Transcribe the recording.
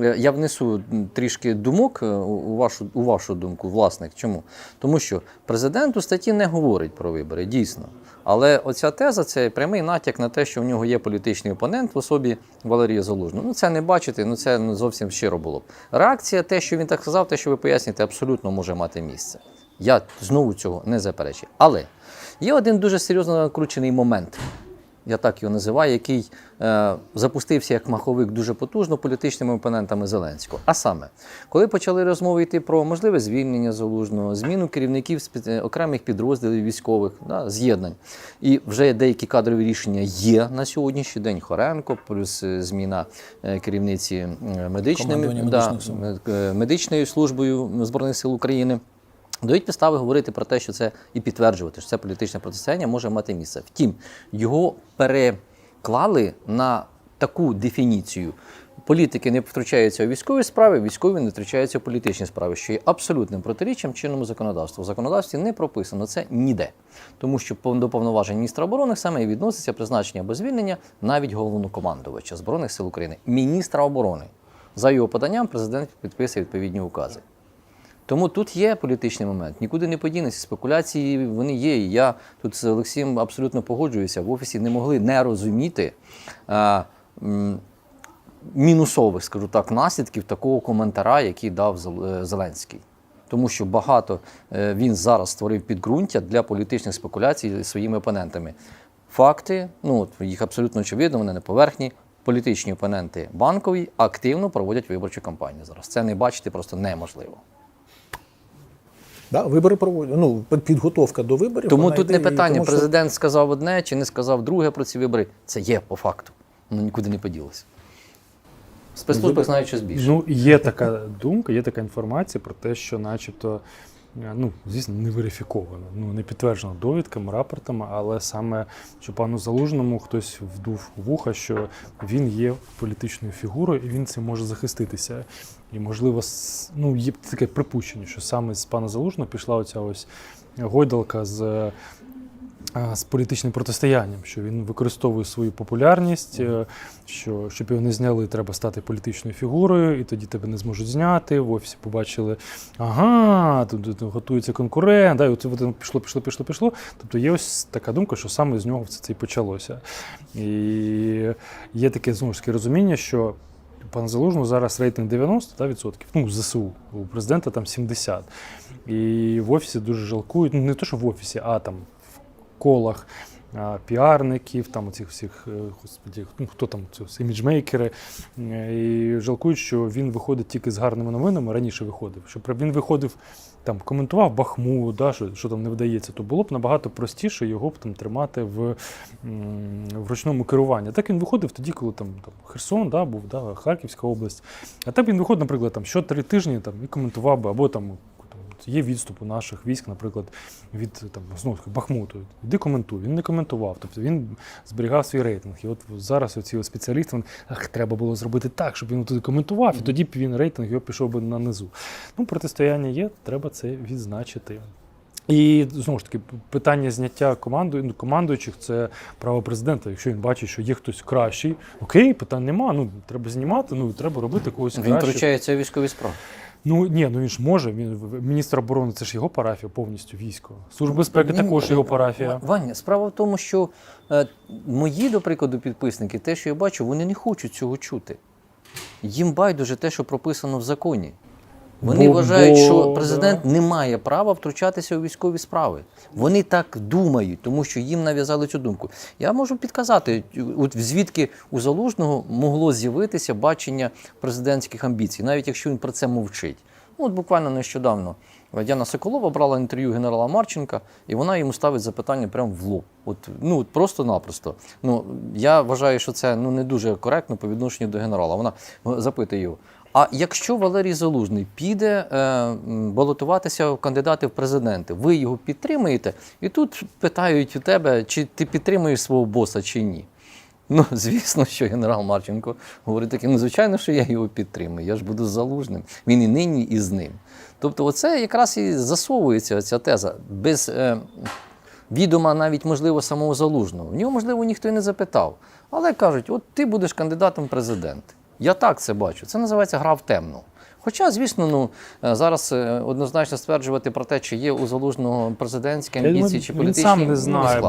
е, я внесу трішки думок е, у вашу, у вашу думку, власник. Чому? Тому що президент у статті не говорить про вибори, дійсно. Але оця теза це прямий натяк на те, що в нього є політичний опонент в особі Валерія Залужного. Ну це не бачити, ну це ну, зовсім щиро було б. Реакція, те, що він так сказав, те, що ви поясните, абсолютно може мати місце. Я знову цього не заперечую. Але є один дуже серйозно накручений момент я так його називаю, який е, запустився як маховик дуже потужно політичними опонентами Зеленського. А саме, коли почали розмови йти про можливе звільнення залужного, зміну керівників е, окремих підрозділів військових, да, з'єднань, і вже деякі кадрові рішення є на сьогоднішній день. Хоренко, плюс е, зміна е, керівниці е, медичним, да, медичною службою Збройних сил України. Дають підстави говорити про те, що це і підтверджувати, що це політичне протистояння може мати місце. Втім, його переклали на таку дефініцію. Політики не втручаються у військові справи, військові не втручаються у політичні справи, що є абсолютним протиріччям чинному законодавству. В законодавстві не прописано це ніде, тому що до повноважень міністра оборони саме і відноситься призначення або звільнення навіть головнокомандувача збройних сил України, міністра оборони. За його поданням президент підписує відповідні укази. Тому тут є політичний момент, нікуди не подінеться. Спекуляції вони є. І я тут з Олексієм абсолютно погоджуюся. В офісі не могли не розуміти а, м, мінусових, скажу так, наслідків такого коментара, який дав е, Зеленський. Тому що багато е, він зараз створив підґрунтя для політичних спекуляцій своїми опонентами. Факти, ну їх абсолютно очевидно, вони на поверхні. Політичні опоненти банкові активно проводять виборчу кампанію зараз. Це не бачити просто неможливо. Да, вибори проводять. Ну, підготовка до виборів. Тому тут йде, не і питання, тому що- президент сказав одне чи не сказав друге про ці вибори. Це є по факту. Воно нікуди не поділося. Спецслужби знають щось більше. Ну, є така думка, є така інформація про те, що начебто, ну, звісно, не верифіковано, ну, не підтверджено довідками, рапортами, але саме, що пану Залужному хтось вдув вуха, що він є політичною фігурою і він цим може захиститися. І, можливо, ну, є таке припущення, що саме з пана Залужного пішла оця ось гойдалка з. З політичним протистоянням, що він використовує свою популярність, е, що щоб його не зняли, треба стати політичною фігурою, і тоді тебе не зможуть зняти. В офісі побачили, ага, тут, готується конкурент, да, і оце от пішло, пішло, пішло, пішло. Тобто є ось така думка, що саме з нього все це і почалося. І є таке знову ж таки розуміння, що. Пан Залужного зараз рейтинг 90 да, відсотків, ну, ЗСУ, у президента там 70. І в офісі дуже жалкують, ну не то, що в офісі, а там колах піарників, там оцих всіх, е, господі, ну хто там це іміджмейкери, е, і жалкують, що він виходить тільки з гарними новинами, раніше виходив. Щоб він виходив, там коментував Бахму, да, що, що там не вдається, то було б набагато простіше його б там тримати в, в ручному керуванні. Так він виходив тоді, коли там, там Херсон да, був, да, Харківська область. А так він виходить, наприклад, там що три тижні там, і коментував би, або там. Є відступ у наших військ, наприклад, від там знову Бахмуту. Іди коментуй. Він не коментував. Тобто він зберігав свій рейтинг. І от зараз оці спеціалісти, ах, треба було зробити так, щоб він туди коментував, і тоді б він рейтинг його пішов би на низу. Ну, протистояння є, треба це відзначити. І знову ж таки, питання зняття команду, ну, командуючих це право президента. Якщо він бачить, що є хтось кращий, окей, питань нема. Ну треба знімати, ну треба робити когось Він втручається у військові справи. Ну ні, ну він ж може. Він міністр оборони це ж його парафія повністю військо. Служба безпеки Ні, також його парафія. Ваня, справа в тому, що е, мої, до прикладу, підписники, те, що я бачу, вони не хочуть цього чути. Їм байдуже те, що прописано в законі. Вони Бо- вважають, бо- що президент не має права втручатися у військові справи. Вони так думають, тому що їм нав'язали цю думку. Я можу підказати, от звідки у залужного могло з'явитися бачення президентських амбіцій, навіть якщо він про це мовчить. Ну, от буквально нещодавно Діана Соколова брала інтерв'ю генерала Марченка, і вона йому ставить запитання прямо в лоб. От, ну, от просто-напросто. Ну, я вважаю, що це ну, не дуже коректно по відношенню до генерала. Вона е, запитує його. А якщо Валерій Залужний піде е, балотуватися в кандидати в президенти, ви його підтримуєте? І тут питають у тебе, чи ти підтримуєш свого боса чи ні. Ну, звісно, що генерал Марченко говорить таке, ну, звичайно, що я його підтримую, я ж буду залужним. Він і нині, і з ним. Тобто, оце якраз і засовується ця теза. Без е, відома навіть, можливо, самого залужного. В нього, можливо, ніхто і не запитав. Але кажуть, от ти будеш кандидатом в президенти. Я так це бачу. Це називається гра в темну. Хоча, звісно, ну е, зараз е, однозначно стверджувати про те, чи є у залужного президентські амбіції чи він політичні сам не ну, знає, складно.